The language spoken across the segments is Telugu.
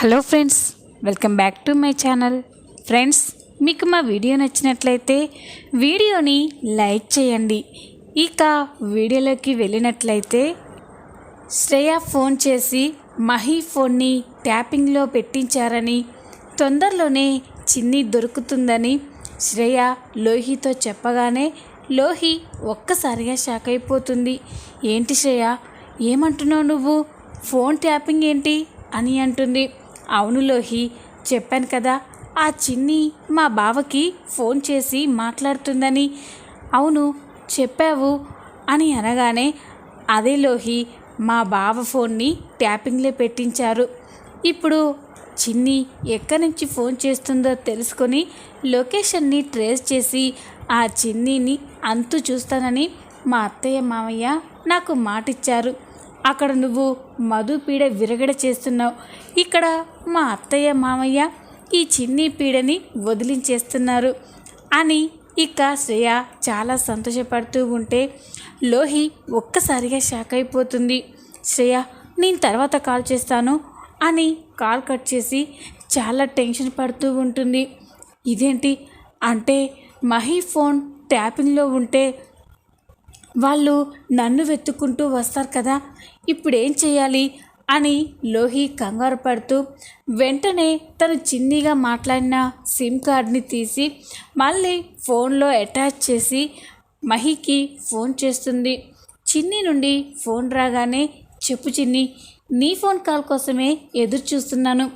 Hello friends welcome back to my channel. Friends మీకు మా వీడియో నచ్చినట్లయితే వీడియోని లైక్ చేయండి. ఇక వీడియోలోకి వెళ్ళినట్లయితే శ్రేయ ఫోన్ చేసి మహి ఫోన్ని ట్యాపింగ్లో పెట్టించారని తొందరలోనే చిన్ని దొరుకుతుందని శ్రేయ లోహితో చెప్పగానే లోహి ఒక్కసారిగా షాక్ అయిపోతుంది. ఏంటి శ్రేయ ఏమంటున్నావు నువ్వు? ఫోన్ ట్యాపింగ్ ఏంటి? అని అంటుంది. అవును లోహి చెప్పాను కదా. ఆ చిన్ని మా బావకి ఫోన్ చేసి మాట్లాడుతుందని. అవును చెప్పావు అని అనగానే అదే లోహి మా బావ ఫోన్ని ట్యాపింగ్లో పెట్టించారు. ఇప్పుడు చిన్ని ఎక్కడి నుంచి ఫోన్ చేస్తుందో తెలుసుకొని లొకేషన్ని ట్రేస్ చేసి ఆ చిన్నిని అంతు చూస్తానని మా అత్తయ్య మామయ్య నాకు మాటిచ్చారు. అక్కడ నువ్వు మధు పీడ విరగడ చేస్తున్నావు. ఇక్కడ మా అత్తయ్య మామయ్య ఈ చిన్ని పీడని వదిలించేస్తున్నారు అని ఇక శ్రేయ చాలా సంతోషపడుతూ ఉంటే లోహి ఒక్కసారిగా షాక్ అయిపోతుంది. శ్రేయ నేను తర్వాత కాల్ చేస్తాను అని కాల్ కట్ చేసి చాలా టెన్షన్ పడుతూ ఉంటుంది. ఇదేంటి? అంటే మహి ఫోన్ ట్యాపింగ్లో ఉంటే వాళ్ళు నన్ను వెతుక్కుంటూ వస్తారు కదా ఇప్పుడు ఏం చేయాలి అని లోహి కంగారు పడుతూ వెంటనే తను చిన్నీగా మాట్లాడిన సిమ్ కార్డ్ని తీసి మళ్ళీ ఫోన్లో అటాచ్ చేసి మహికి ఫోన్ చేస్తుంది. చిన్ని నుండి ఫోన్ రాగానే చెప్పు చిన్ని నీ ఫోన్ కాల్ కోసమే ఎదురు చూస్తున్నాను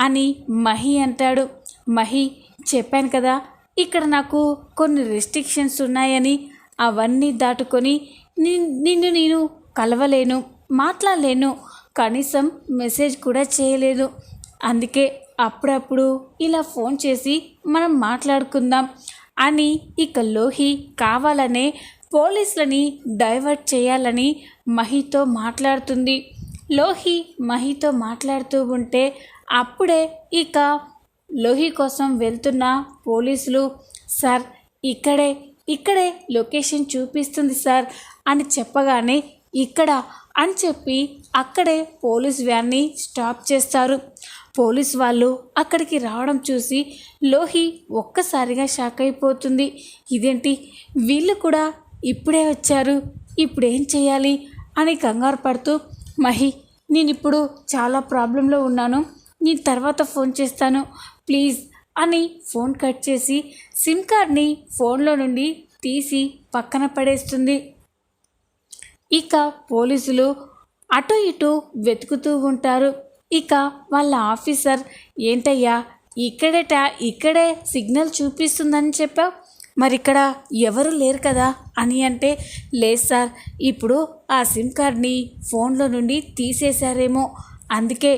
అని మహి అంటాడు. మహి చెప్పాను కదా ఇక్కడ నాకు కొన్ని రెస్ట్రిక్షన్స్ ఉన్నాయని అవన్నీ దాటుకొని నిన్ను నేను కలవలేను మాట్లాడలేను కనీసం మెసేజ్ కూడా చేయలేదు. అందుకే అప్పుడప్పుడు ఇలా ఫోన్ చేసి మనం మాట్లాడుకుందాం అని ఇక లోహి కావాలనే పోలీసులని డైవర్ట్ చేయాలని మహితో మాట్లాడుతుంది. లోహి మహితో మాట్లాడుతూ ఉంటే అప్పుడే ఇక లోహి కోసం వెళ్తున్న పోలీసులు సార్ ఇక్కడే ఇక్కడే లొకేషన్ చూపిస్తుంది సార్ అని చెప్పగానే ఇక్కడ అని చెప్పి అక్కడే పోలీస్ వ్యాన్ని స్టాప్ చేస్తారు. పోలీస్ వాళ్ళు అక్కడికి రావడం చూసి లోహి ఒక్కసారిగా షాక్ అయిపోతుంది. ఇదేంటి? వీళ్ళు కూడా ఇప్పుడే వచ్చారు. ఇప్పుడేం చేయాలి? అని కంగారు పడుతూ మహి నేను ఇప్పుడు చాలా ప్రాబ్లంలో ఉన్నాను. నేను తర్వాత ఫోన్ చేస్తాను. ప్లీజ్ అని ఫోన్ కట్ చేసి సిమ్ కార్డ్ని ఫోన్లో నుండి తీసి పక్కన పడేస్తుంది. ఇక పోలీసులు అటు ఇటు వెతుకుతూ ఉంటారు. ఇక వాళ్ళ ఆఫీసర్ ఏంటయ్యా ఇక్కడట టా ఇక్కడే సిగ్నల్ చూపిస్తుందని చెప్పావు? మరి ఇక్కడ ఎవరు లేరు కదా? అని అంటే లేదు సార్ ఇప్పుడు ఆ సిమ్ కార్డ్ని ఫోన్లో నుండి తీసేశారేమో అందుకే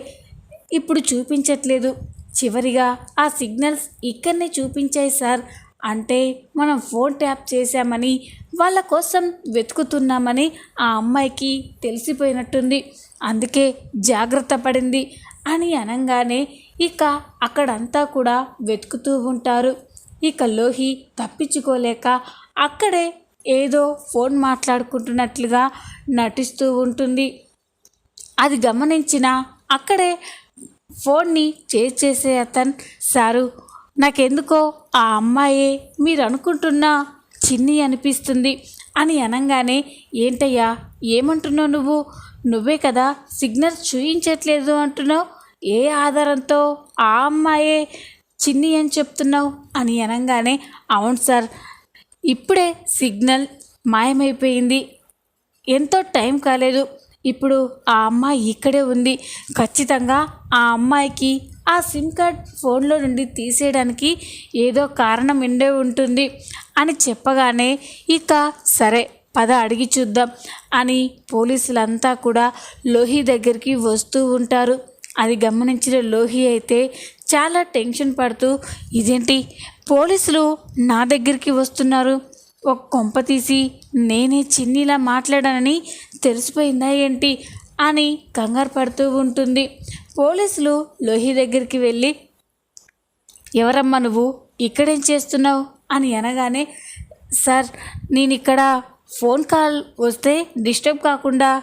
ఇప్పుడు చూపించట్లేదు. చివరిగా ఆ సిగ్నల్స్ ఇక్కడనే చూపించాయి సార్. అంటే మనం ఫోన్ ట్యాప్ చేశామని వాళ్ళ కోసం వెతుకుతున్నామని ఆ అమ్మాయికి తెలిసిపోయినట్టుంది. అందుకే జాగ్రత్త పడింది అని అనగానే ఇక అక్కడంతా కూడా వెతుకుతూ ఉంటారు. ఇక లోహి తప్పించుకోలేక అక్కడే ఏదో ఫోన్ మాట్లాడుకుంటున్నట్లుగా నటిస్తూ ఉంటుంది. అది గమనించిన అక్కడే ఫోన్ని చేజ్ చేసే అతన్. సారు నాకెందుకో ఆ అమ్మాయే మీరు అనుకుంటున్న చిన్ని అనిపిస్తుంది అని అనగానే ఏంటయ్యా ఏమంటున్నావు నువ్వు? నువ్వే కదా సిగ్నల్ చూయించట్లేదు అంటున్నావు. ఏ ఆధారంతో ఆ అమ్మాయే చిన్ని అని చెప్తున్నావు? అని అనగానే అవును సార్ ఇప్పుడే సిగ్నల్ మాయమైపోయింది. ఎంతో టైం కాలేదు. ఇప్పుడు ఆ అమ్మాయి ఇక్కడే ఉంది. ఖచ్చితంగా ఆ అమ్మాయికి ఆ సిమ్ కార్డ్ ఫోన్లో నుండి తీసేయడానికి ఏదో కారణం ఉండే ఉంటుంది అని చెప్పగానే ఇక సరే పద అడిగి చూద్దాం అని పోలీసులంతా కూడా లోహి దగ్గరికి వస్తూ ఉంటారు. అది గమనించిన లోహి అయితే చాలా టెన్షన్ పడుతూ ఇదేంటి? పోలీసులు నా దగ్గరికి వస్తున్నారు. ఒక కొంప తీసి నేనే చిన్నిలా మాట్లాడానని తెలిసిపోయిందా ఏంటి అని కంగారు పడుతూ ఉంటుంది. పోలీసులు లోహి దగ్గరికి వెళ్ళి ఎవరమ్మా నువ్వు? ఇక్కడేం చేస్తున్నావు? అని అనగానే సార్ నేను ఇక్కడ ఫోన్ కాల్ వస్తే డిస్టర్బ్ కాకుండా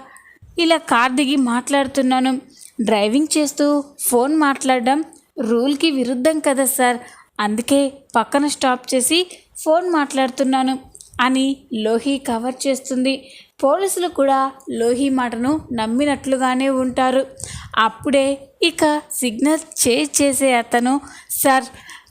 ఇలా కార్ దిగి మాట్లాడుతున్నాను. డ్రైవింగ్ చేస్తూ ఫోన్ మాట్లాడడం రూల్కి విరుద్ధం కదా సార్. అందుకే పక్కన స్టాప్ చేసి ఫోన్ మాట్లాడుతున్నాను. అని లోహి కవర్ చేస్తుంది. పోలీసులు కూడా లోహి మాటను నమ్మినట్లుగానే ఉంటారు. అప్పుడే ఇక సిగ్నల్ చేజ్ చేసే అతను సార్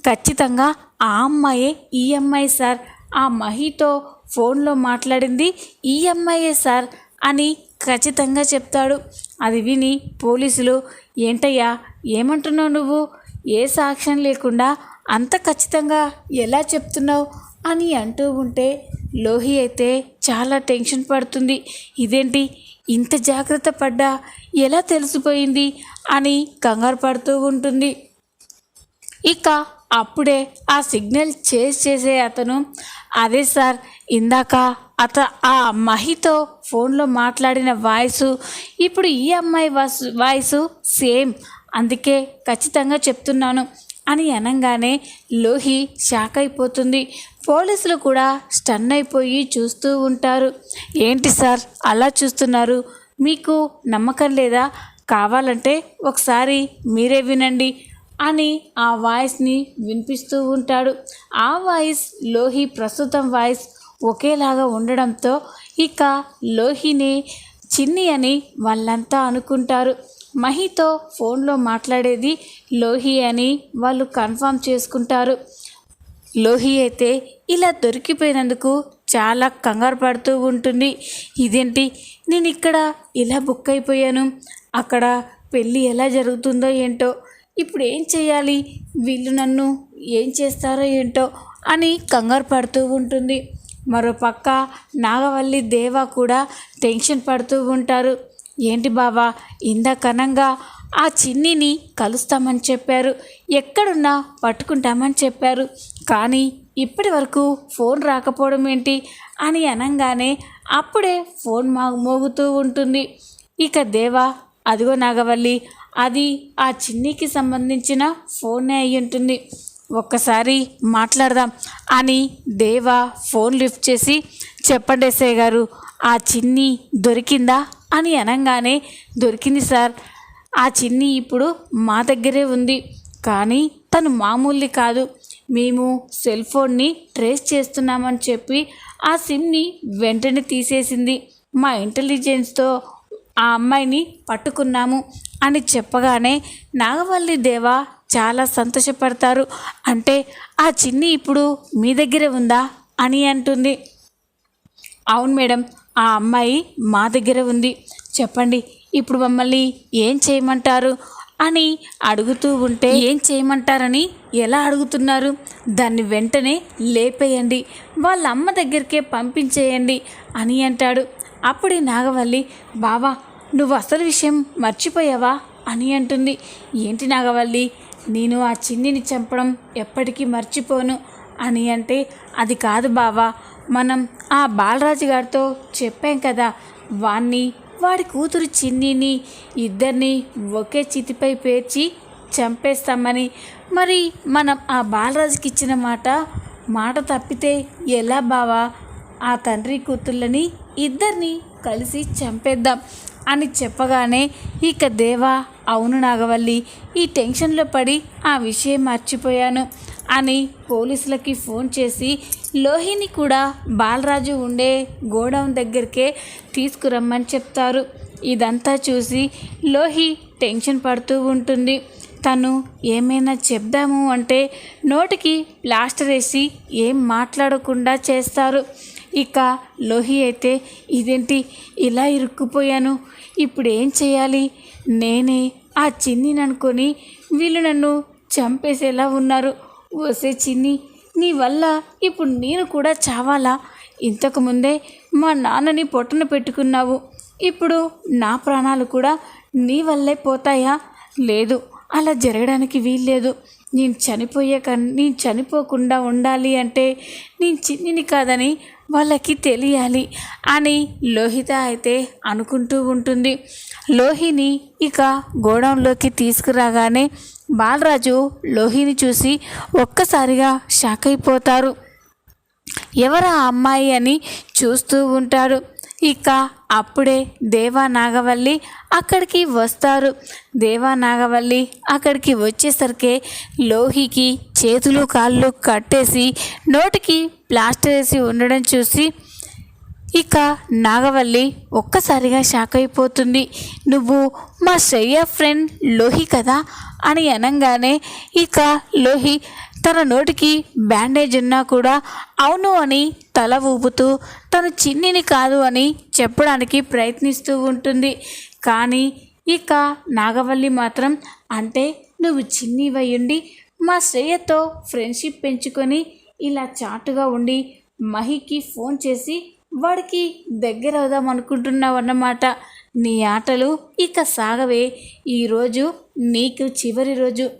ఖచ్చితంగా ఆ అమ్మాయే ఈ అమ్మాయి సార్. ఆ మహితో ఫోన్లో మాట్లాడింది ఈ అమ్మాయే సార్ అని ఖచ్చితంగా చెప్తాడు. అది విని పోలీసులు ఏంటయ్యా ఏమంటున్నావు నువ్వు? ఏ సాక్ష్యం లేకుండా అంత ఖచ్చితంగా ఎలా చెప్తున్నావు? అని అంటూ ఉంటే లోహి అయితే చాలా టెన్షన్ పడుతుంది. ఇదేంటి? ఇంత జాగ్రత్త పడ్డా? ఎలా తెలిసిపోయింది? అని కంగారు పడుతూ ఉంటుంది. ఇక అప్పుడే ఆ సిగ్నల్ చేస్ చేసే అతను అదే సార్ ఇందాక అత ఆ అమ్మాయితో ఫోన్లో మాట్లాడిన వాయిస్ ఇప్పుడు ఈ అమ్మాయి వాయిస్ వాయిస్ సేమ్. అందుకే ఖచ్చితంగా చెప్తున్నాను. అని అనగానే లోహి షాక్ అయిపోతుంది. పోలీసులు కూడా స్టన్ అయిపోయి చూస్తూ ఉంటారు. ఏంటి సార్? అలా చూస్తున్నారు. మీకు నమ్మకం లేదా? కావాలంటే ఒకసారి మీరే వినండి అని ఆ వాయిస్ని వినిపిస్తూ ఉంటాడు. ఆ వాయిస్ లోహి ప్రస్తుతం వాయిస్ ఒకేలాగా ఉండడంతో ఇక లోహిని చిన్ని అని వాళ్ళంతా అనుకుంటారు. మహితో ఫోన్లో మాట్లాడేది లోహి అని వాళ్ళు కన్ఫర్మ్ చేసుకుంటారు. లోహి అయితే ఇలా దొరికిపోయినందుకు చాలా కంగారు పడుతూ ఉంటుంది. ఇదేంటి? నేను ఇక్కడ ఇలా బుక్ అయిపోయాను. అక్కడ పెళ్ళి ఎలా జరుగుతుందో ఏంటో ఇప్పుడు ఏం చేయాలి? వీళ్ళు నన్ను ఏం చేస్తారో ఏంటో అని కంగారు పడుతూ ఉంటుంది. మరోపక్క నాగవల్లి దేవ కూడా టెన్షన్ పడుతూ ఉంటారు. ఏంటి బావా? ఇందాకనంగా ఆ చిన్నిని కలుస్తామని చెప్పారు. ఎక్కడున్నా పట్టుకుంటామని చెప్పారు. కానీ ఇప్పటి వరకు ఫోన్ రాకపోవడం ఏంటి? అని అనగానే అప్పుడే ఫోన్ మా మోగుతూ ఉంటుంది. ఇక దేవా అదిగో నాగవల్లి అది ఆ చిన్నికి సంబంధించిన ఫోనే అయి ఉంటుంది. ఒక్కసారి మాట్లాడదాం అని దేవా ఫోన్ లిఫ్ట్ చేసి చెప్పండి ఎస్ఐ గారు ఆ చిన్ని దొరికిందా? అని అనగానే దొరికింది సార్. ఆ చిన్ని ఇప్పుడు మా దగ్గరే ఉంది. కానీ తను మామూలుది కాదు. మేము సెల్ ఫోన్ని ట్రేస్ చేస్తున్నామని చెప్పి ఆ సిమ్ని వెంటనే తీసేసింది. మా ఇంటెలిజెన్స్తో ఆ అమ్మాయిని పట్టుకున్నాము అని చెప్పగానే నాగవల్లి దేవ చాలా సంతోషపడతారు. అంటే ఆ చిన్ని ఇప్పుడు మీ దగ్గరే ఉందా? అని అంటుంది. అవును మేడం. ఆ అమ్మాయి మా దగ్గర ఉంది. చెప్పండి ఇప్పుడు మమ్మల్ని ఏం చేయమంటారు? అని అడుగుతూ ఉంటే ఏం చేయమంటారని ఎలా అడుగుతున్నారు? దాన్ని వెంటనే లేపేయండి. వాళ్ళ అమ్మ దగ్గరికే పంపించేయండి అని అంటాడు. అప్పుడే నాగవల్లి బావా నువ్వు అసలు విషయం మర్చిపోయావా? అని అంటుంది. ఏంటి నాగవల్లి నేను ఆ చిన్నిని చంపడం ఎప్పటికీ మర్చిపోను అని అంటే అది కాదు బావా మనం ఆ బాలరాజు గారితో చెప్పాం కదా వాణ్ణి వాడి కూతురు చిన్నిని ఇద్దరిని ఒకే చితిపై పేర్చి చంపేస్తామని. మరి మనం ఆ బాలరాజుకి ఇచ్చిన మాట మాట తప్పితే ఎలా బావా? ఆ తండ్రి కూతుళ్ళని ఇద్దరిని కలిసి చంపేద్దాం అని చెప్పగానే ఇక దేవా అవును నాగవల్లి ఈ టెన్షన్లో పడి ఆ విషయం మర్చిపోయాను అని పోలీసులకి ఫోన్ చేసి లోహిని కూడా బాలరాజు ఉండే గోడౌన్ దగ్గరికే తీసుకురమ్మని చెప్తారు. ఇదంతా చూసి లోహి టెన్షన్ పడుతూ ఉంటుంది. తను ఏమైనా చెప్దాము అంటే నోటికి ప్లాస్టర్ వేసి ఏం మాట్లాడకుండా చేస్తారు. ఇక లోహి అయితే ఇదేంటి? ఇలా ఇరుక్కుపోయాను. ఇప్పుడు ఏం చేయాలి? నేనే ఆ చిన్నిని అనుకొని వీళ్ళు నన్ను చంపేసేలా ఉన్నారు. వసే చిన్ని నీ వల్ల ఇప్పుడు నేను కూడా చావాలా? ఇంతకుముందే మా నాన్నని పొట్టన పెట్టుకున్నావు. ఇప్పుడు నా ప్రాణాలు కూడా నీ వల్లే పోతాయా? లేదు అలా జరగడానికి వీల్లేదు. నేను చనిపోయే నేను చనిపోకుండా ఉండాలి అంటే నేను చిన్నిని కాదని వాళ్ళకి తెలియాలి అని లోహిత అయితే అనుకుంటూ ఉంటుంది. లోహిని ఇక గోడౌన్లోకి తీసుకురాగానే బాలరాజు లోహిని చూసి ఒక్కసారిగా షాక్ అయిపోతారు. ఎవరా అమ్మాయి అని చూస్తూ ఉంటాడు. ఇక అప్పుడే దేవా నాగవల్లి అక్కడికి వస్తారు. దేవా నాగవల్లి అక్కడికి వచ్చేసరికి లోహికి చేతులు కాళ్ళు కట్టేసి నోటికి ప్లాస్టర్ వేసి ఉండడం చూసి ఇక నాగవల్లి ఒక్కసారిగా షాక్ అయిపోతుంది. నువ్వు మా శ్రేయ ఫ్రెండ్ లోహి కదా? అని అనగానే ఇక లోహి తన నోటికి బ్యాండేజ్ ఉన్నా కూడా అవును అని తల ఊపుతూ తను చిన్నిని కాదు అని చెప్పడానికి ప్రయత్నిస్తూ ఉంటుంది. కానీ ఇక నాగవల్లి మాత్రం అంటే నువ్వు చిన్నివయ్యుండి మా శ్రేయతో ఫ్రెండ్షిప్ పెంచుకొని ఇలా చాటుగా ఉండి మహికి ఫోన్ చేసి వాడికి దగ్గర అవుదాం అనుకుంటున్నావు అన్నమాట. నీ ఆటలు ఇక సాగవే. ఈరోజు నీకు చివరి రోజు.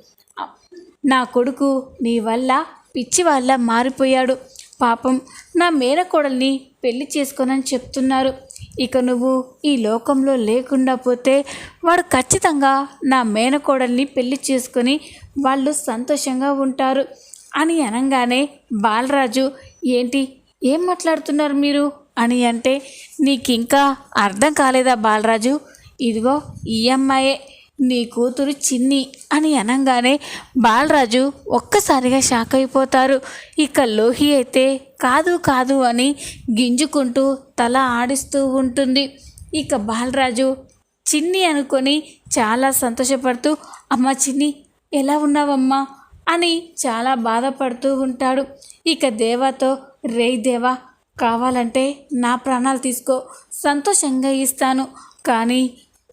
నా కొడుకు నీ వల్ల పిచ్చి వల్ల మారిపోయాడు. పాపం నా మేనకోడల్ని పెళ్ళి చేసుకోనని చెప్తున్నారు. ఇక నువ్వు ఈ లోకంలో లేకుండా పోతే వాడు ఖచ్చితంగా నా మేనకోడల్ని పెళ్ళి చేసుకొని వాళ్ళు సంతోషంగా ఉంటారు. అని అనగానే బాలరాజు ఏంటి ఏం మాట్లాడుతున్నారు మీరు? అని అంటే నీకు ఇంకా అర్థం కాలేదా బాలరాజు? ఇదిగో ఈ అమ్మాయే నీ కూతురు చిన్ని అని అనగానే బాలరాజు ఒక్కసారిగా షాక్ అయిపోతారు. ఇక లోహి అయితే కాదు కాదు అని గింజుకుంటూ తల ఆడిస్తూ ఉంటుంది. ఇక బాలరాజు చిన్ని అనుకొని చాలా సంతోషపడుతూ అమ్మ చిన్ని ఎలా ఉన్నావమ్మా? అని చాలా బాధపడుతూ ఉంటాడు. ఇక దేవతో రే దేవా కావాలంటే నా ప్రాణాలు తీసుకో. సంతోషంగా ఇస్తాను. కానీ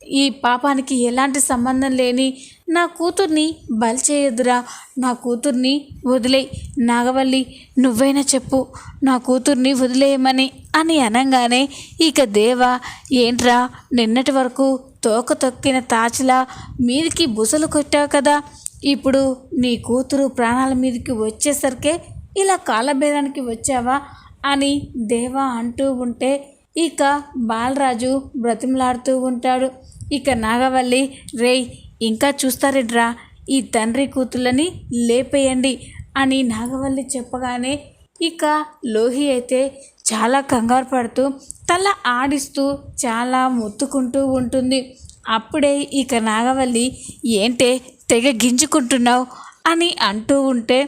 ఈ పాపానికి ఎలాంటి సంబంధం లేని నా కూతుర్ని బలి చేయొద్దురా. నా కూతుర్ని వదిలే నాగవల్లి నువ్వైనా చెప్పు. నా కూతుర్ని వదిలేయమని అని అనగానే ఇక దేవ ఏంట్రా నిన్నటి వరకు తోక తొక్కిన తాచిలా మీదికి బుసలు కొట్టావు కదా. ఇప్పుడు నీ కూతురు ప్రాణాల మీదకి వచ్చేసరికే ఇలా కాలభేదానికి వచ్చావా అని దేవా అంటూ ఉంటే ఇక బాలరాజు బ్రతిమలాడుతూ ఉంటాడు. ఇక నాగవల్లి రేయ్ ఇంకా చూస్తారేట్రా? ఈ తండ్రి కూతుళ్ళని లేపేయండి అని నాగవల్లి చెప్పగానే ఇక లోహి అయితే చాలా కంగారు పడుతూ తల ఆడిస్తూ చాలా మొత్తుకుంటూ ఉంటుంది. అప్పుడే ఇక నాగవల్లి ఏంటే తెగ గింజుకుంటున్నావు? అని అంటూ ఉంటే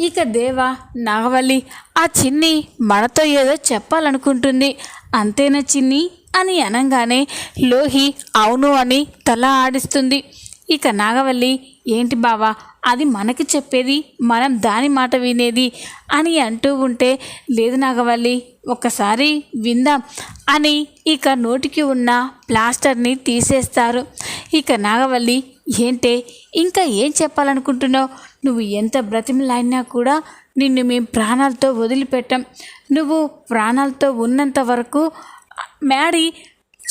ఇక దేవ నాగవల్లి ఆ చిన్ని మనతో ఏదో చెప్పాలనుకుంటుంది. అంతేనా చిన్ని? అని అనగానే లోహి అవును అని తల ఆడిస్తుంది. ఇక నాగవల్లి ఏంటి బావా అది మనకి చెప్పేది మనం దాని మాట వినేది అని అంటూ ఉంటే లేదు నాగవల్లి ఒక్కసారి విందాం అని ఇక నోటికి ఉన్న ప్లాస్టర్ని తీసేస్తారు. ఇక నాగవల్లి ఏంటే ఇంకా ఏం చెప్పాలనుకుంటున్నావు? నువ్వు ఎంత బ్రతిమలాడినా కూడా నిన్ను మేము ప్రాణాలతో వదిలిపెట్టాం. నువ్వు ప్రాణాలతో ఉన్నంత వరకు మ్యాడీ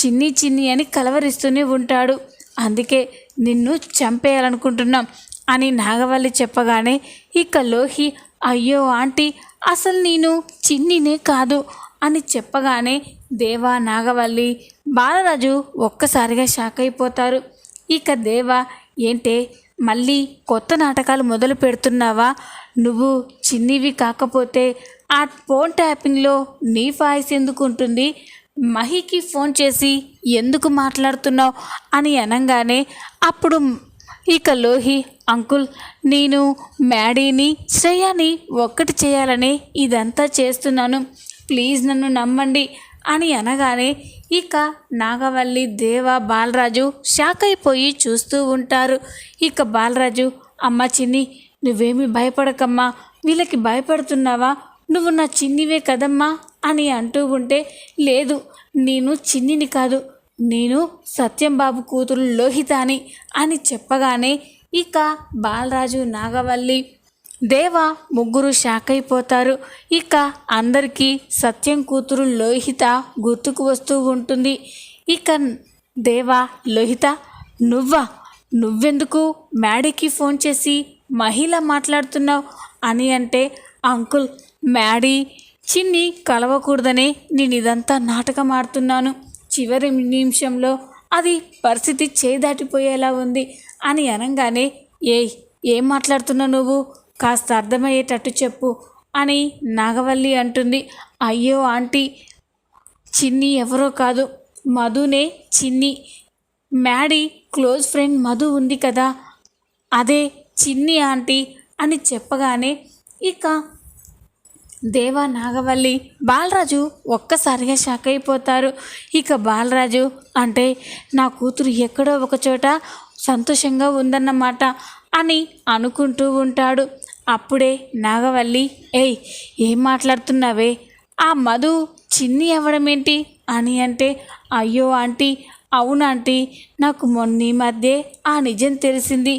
చిన్ని చిన్ని అని కలవరిస్తూనే ఉంటాడు. అందుకే నిన్ను చంపేయాలనుకుంటున్నాం అని నాగవల్లి చెప్పగానే ఇక లోహి అయ్యో ఆంటీ అసలు నేను చిన్నినే కాదు అని చెప్పగానే దేవా నాగవల్లి బాలరాజు ఒక్కసారిగా షాక్ అయిపోతారు. ఇక దేవా ఏంటే మళ్ళీ కొత్త నాటకాలు మొదలు పెడుతున్నావా? నువ్వు చిన్నివి కాకపోతే ఆ ఫోన్ ట్యాపింగ్లో నీ వాయిస్ ఎందుకు ఉంటుంది? మహికి ఫోన్ చేసి ఎందుకు మాట్లాడుతున్నావు అని అనగానే అప్పుడు ఇక లోహి అంకుల్ నేను మ్యాడీని శ్రేయాని ఒక్కటి చేయాలని ఇదంతా చేస్తున్నాను. ప్లీజ్ నన్ను నమ్మండి. అని అనగానే ఇక నాగవల్లి దేవ బాలరాజు షాక్ అయిపోయి చూస్తూ ఉంటారు. ఇక బాలరాజు అమ్మ చిన్ని నువ్వేమి భయపడకమ్మా. వీళ్ళకి భయపడుతున్నావా? నువ్వు నా చిన్నివే కదమ్మా అని అంటూ ఉంటే లేదు నేను చిన్నిని కాదు నేను సత్యం బాబు కూతురు లోహితాని అని చెప్పగానే ఇక బాలరాజు నాగవల్లి దేవ ముగ్గురు షాక్ అయిపోతారు ఇక అందరికీ సత్యం కూతురు లోహిత గుర్తుకు వస్తూ ఉంటుంది. ఇక దేవా లోహిత నువ్వా? నువ్వెందుకు మ్యాడీకి ఫోన్ చేసి మహిళ మాట్లాడుతున్నావు? అని అంటే అంకుల్ మ్యాడీ చిన్ని కలవకూడదనే నేను ఇదంతా నాటకం ఆడుతున్నాను. చివరి నిమిషంలో అది పరిస్థితి చేదాటిపోయేలా ఉంది. అని అనగానే ఏయ్ ఏం మాట్లాడుతున్నావు నువ్వు? కాస్త అర్థమయ్యేటట్టు చెప్పు అని నాగవల్లి అంటుంది. అయ్యో ఆంటీ చిన్ని ఎవరో కాదు. మధునే చిన్ని. మ్యాడీ క్లోజ్ ఫ్రెండ్ మధు ఉంది కదా. అదే చిన్ని ఆంటీ అని చెప్పగానే ఇక దేవా నాగవల్లి బాలరాజు ఒక్కసారిగా షాక్ అయిపోతారు. ఇక బాలరాజు అంటే నా కూతురు ఎక్కడో ఒకచోట సంతోషంగా ఉందన్నమాట అని అనుకుంటూ ఉంటాడు. అప్పుడే నాగవల్లి ఏయ్ ఏం మాట్లాడుతున్నావే? ఆ మధు చిన్ని అవ్వడం ఏంటి అని అంటే అయ్యో ఆంటీ అవును ఆంటీ నాకు మొన్న ఈ మధ్య ఆ నిజం తెలిసింది.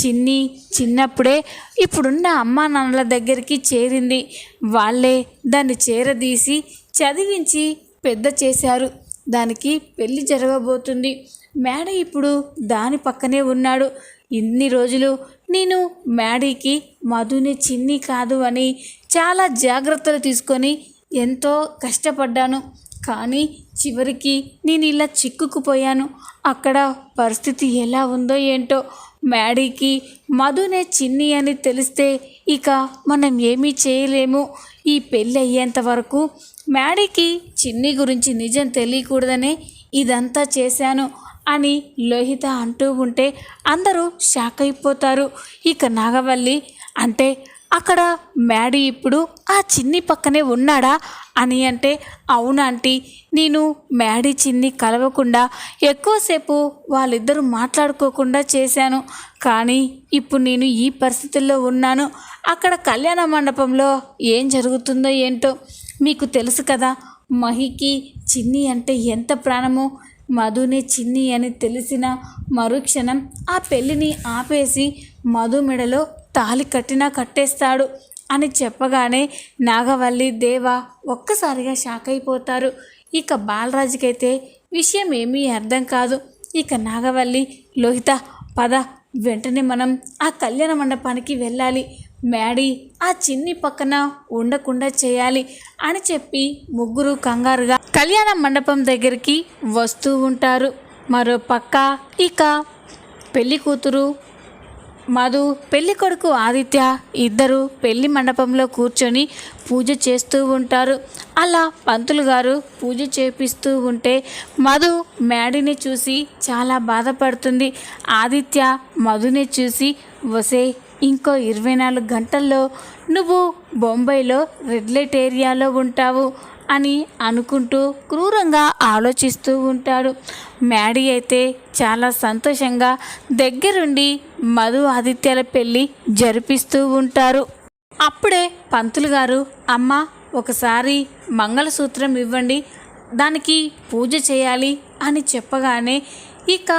చిన్ని చిన్నప్పుడే ఇప్పుడున్న అమ్మా నాన్నల దగ్గరికి చేరింది. వాళ్ళే దాన్ని చేరదీసి చదివించి పెద్ద చేశారు. దానికి పెళ్ళి జరగబోతుంది. మేడ ఇప్పుడు దాని పక్కనే ఉన్నాడు. ఇన్ని రోజులు నేను మ్యాడీకి మధుని చిన్ని కాదు అని చాలా జాగ్రత్తలు తీసుకొని ఎంతో కష్టపడ్డాను. కానీ చివరికి నేను ఇలా చిక్కుకుపోయాను. అక్కడ పరిస్థితి ఎలా ఉందో ఏంటో మ్యాడీకి మధునే చిన్ని అని తెలిస్తే ఇక మనం ఏమీ చేయలేము. ఈ పెళ్ళి అయ్యేంత వరకు మ్యాడీకి చిన్ని గురించి నిజం తెలియకూడదనే ఇదంతా చేశాను. అని లోహిత అంటూ ఉంటే అందరూ షాక్ అయిపోతారు. ఇక నాగవల్లి అంటే అక్కడ మ్యాడీ ఇప్పుడు ఆ చిన్ని పక్కనే ఉన్నాడా? అని అంటే అవునాంటీ నేను మ్యాడీ చిన్ని కలవకుండా ఎక్కువసేపు వాళ్ళిద్దరూ మాట్లాడుకోకుండా చేశాను. కానీ ఇప్పుడు నేను ఈ పరిస్థితుల్లో ఉన్నాను. అక్కడ కళ్యాణ మండపంలో ఏం జరుగుతుందో ఏంటో మీకు తెలుసు కదా? మహికి చిన్ని అంటే ఎంత ప్రాణమో మధుని చిన్ని అని తెలిసిన మరుక్షణం ఆ పెళ్ళిని ఆపేసి మధు మెడలో తాలి కట్టినా కట్టేస్తాడు అని చెప్పగానే నాగవల్లి దేవ ఒక్కసారిగా షాక్ అయిపోతారు. ఇక బాలరాజుకైతే విషయం ఏమీ అర్థం కాదు. ఇక నాగవల్లి లోహిత పద వెంటనే మనం ఆ కళ్యాణ మండపానికి వెళ్ళాలి. మ్యాడీ ఆ చిన్ని పక్కన ఉండకుండా చేయాలి అని చెప్పి ముగ్గురు కంగారుగా కళ్యాణ మండపం దగ్గరికి వస్తూ ఉంటారు. మరో పక్క ఇక పెళ్ళి కూతురు మధు పెళ్ళి కొడుకు ఆదిత్య ఇద్దరు పెళ్ళి మండపంలో కూర్చొని పూజ చేస్తూ ఉంటారు. అలా పంతులు గారు పూజ చేపిస్తూ ఉంటే మధు మ్యాడిని చూసి చాలా బాధపడుతుంది. ఆదిత్య మధుని చూసి వసే ఇంకో ఇరవై నాలుగు గంటల్లో నువ్వు బొంబాయిలో రెడ్ లైట్ ఏరియాలో ఉంటావు అని అనుకుంటూ క్రూరంగా ఆలోచిస్తూ ఉంటాడు. మ్యాడీ అయితే చాలా సంతోషంగా దగ్గరుండి మధు ఆదిత్యాల పెళ్ళి జరిపిస్తూ ఉంటారు. అప్పుడే పంతులు గారు అమ్మ ఒకసారి మంగళసూత్రం ఇవ్వండి దానికి పూజ చేయాలి అని చెప్పగానే ఇక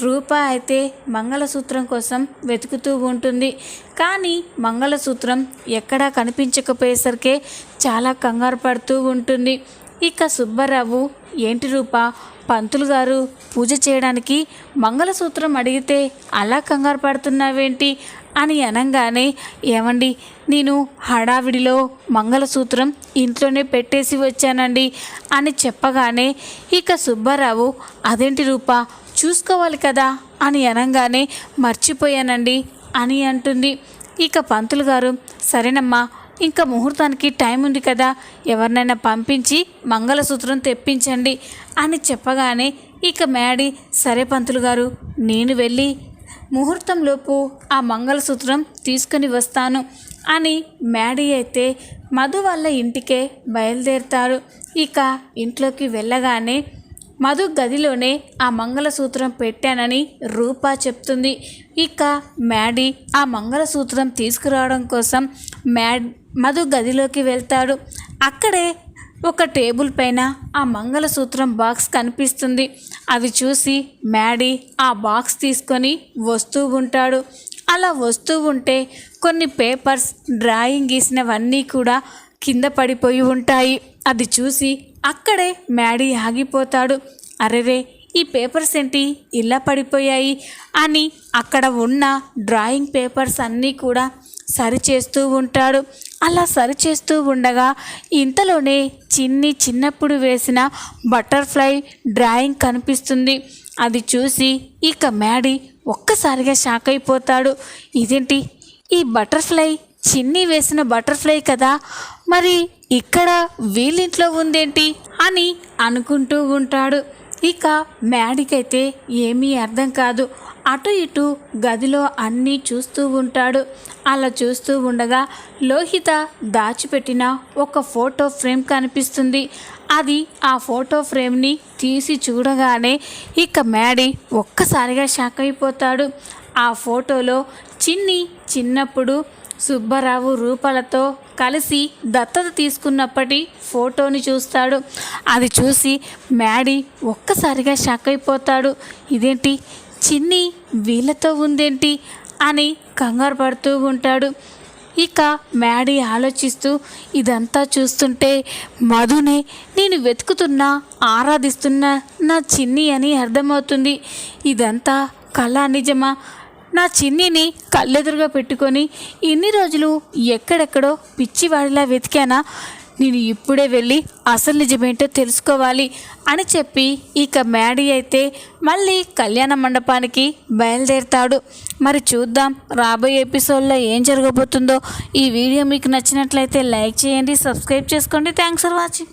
రూప అయితే మంగళసూత్రం కోసం వెతుకుతూ ఉంటుంది. కానీ మంగళసూత్రం ఎక్కడా కనిపించకపోయేసరికే చాలా కంగారు పడుతూ ఉంటుంది. ఇక సుబ్బారావు ఏంటి రూప? పంతులు గారు పూజ చేయడానికి మంగళసూత్రం అడిగితే అలా కంగారు పడుతున్నావేంటి? అని అనగానే ఏమండి నేను హడావిడిలో మంగళసూత్రం ఇంట్లోనే పెట్టేసి వచ్చానండి అని చెప్పగానే ఇక సుబ్బారావు అదేంటి రూప? చూసుకోవాలి కదా అని అనగానే మర్చిపోయానండి అని అంటుంది. ఇక పంతులు గారు సరేనమ్మా ఇంకా ముహూర్తానికి టైం ఉంది కదా ఎవరినైనా పంపించి మంగళసూత్రం తెప్పించండి అని చెప్పగానే ఇక మ్యాడీ సరే పంతులు గారు నేను వెళ్ళి ముహూర్తంలోపు ఆ మంగళసూత్రం తీసుకుని వస్తాను అని మ్యాడీ అయితే మధు వాళ్ళ ఇంటికే బయలుదేరుతారు. ఇక ఇంట్లోకి వెళ్ళగానే మధు గదిలోనే ఆ మంగళసూత్రం పెట్టానని రూపా చెప్తుంది. ఇక మ్యాడీ ఆ మంగళసూత్రం తీసుకురావడం కోసం మ్యాడ్ మధు గదిలోకి వెళ్తాడు. అక్కడే ఒక టేబుల్ పైన ఆ మంగళసూత్రం బాక్స్ కనిపిస్తుంది. అది చూసి మ్యాడీ ఆ బాక్స్ తీసుకొని వస్తూ ఉంటాడు. అలా వస్తూ ఉంటే కొన్ని పేపర్స్ డ్రాయింగ్ గీసినవన్నీ కూడా కింద పడిపోయి ఉంటాయి. అది చూసి అక్కడే మ్యాడీ ఆగిపోతాడు. అరెరే ఈ పేపర్స్ ఏంటి? ఇలా పడిపోయాయి అని అక్కడ ఉన్న డ్రాయింగ్ పేపర్స్ అన్నీ కూడా సరిచేస్తూ ఉంటాడు. అలా సరిచేస్తూ ఉండగా ఇంతలోనే చిన్ని చిన్నప్పుడు వేసిన బటర్ఫ్లై డ్రాయింగ్ కనిపిస్తుంది. అది చూసి ఇక మ్యాడీ ఒక్కసారిగా షాక్ అయిపోతాడు. ఇదేంటి? ఈ బటర్ఫ్లై చిన్ని వేసిన బటర్ఫ్లై కదా? మరి ఇక్కడ వీళ్ళింట్లో ఉందేంటి? అని అనుకుంటూ ఉంటాడు. ఇక మ్యాడికైతే ఏమీ అర్థం కాదు. అటు ఇటు గదిలో అన్నీ చూస్తూ ఉంటాడు. అలా చూస్తూ ఉండగా లోహిత దాచిపెట్టిన ఒక ఫోటో ఫ్రేమ్ కనిపిస్తుంది. అది ఆ ఫోటో ఫ్రేమ్ని తీసి చూడగానే ఇక మ్యాడీ ఒక్కసారిగా షాక్ అయిపోతాడు. ఆ ఫోటోలో చిన్ని చిన్నప్పుడు సుబ్బారావు రూపాలతో కలిసి దత్తత తీసుకున్నప్పటి ఫోటోని చూస్తాడు. అది చూసి మ్యాడీ ఒక్కసారిగా షాక్ అయిపోతాడు. ఇదేంటి? చిన్ని వీళ్ళతో ఉందేంటి? అని కంగారు పడుతూ ఉంటాడు. ఇక మ్యాడీ ఆలోచిస్తూ ఇదంతా చూస్తుంటే మధునే నేను వెతుకుతున్నా ఆరాధిస్తున్న నా చిన్ని అని అర్థమవుతుంది. ఇదంతా కళా నిజమా? నా చిన్నిని కళ్ళెదురుగా పెట్టుకొని ఇన్ని రోజులు ఎక్కడెక్కడో పిచ్చివాడిలా వెతికానా? నేను ఇప్పుడే వెళ్ళి అసలు నిజమేంటో తెలుసుకోవాలి అని చెప్పి ఇక మ్యాడీ అయితే మళ్ళీ కళ్యాణ మండపానికి బయలుదేరుతాడు. మరి చూద్దాం రాబోయే ఎపిసోడ్లో ఏం జరగబోతుందో. ఈ వీడియో మీకు నచ్చినట్లయితే లైక్ చేయండి సబ్స్క్రైబ్ చేసుకోండి. Thanks for watching.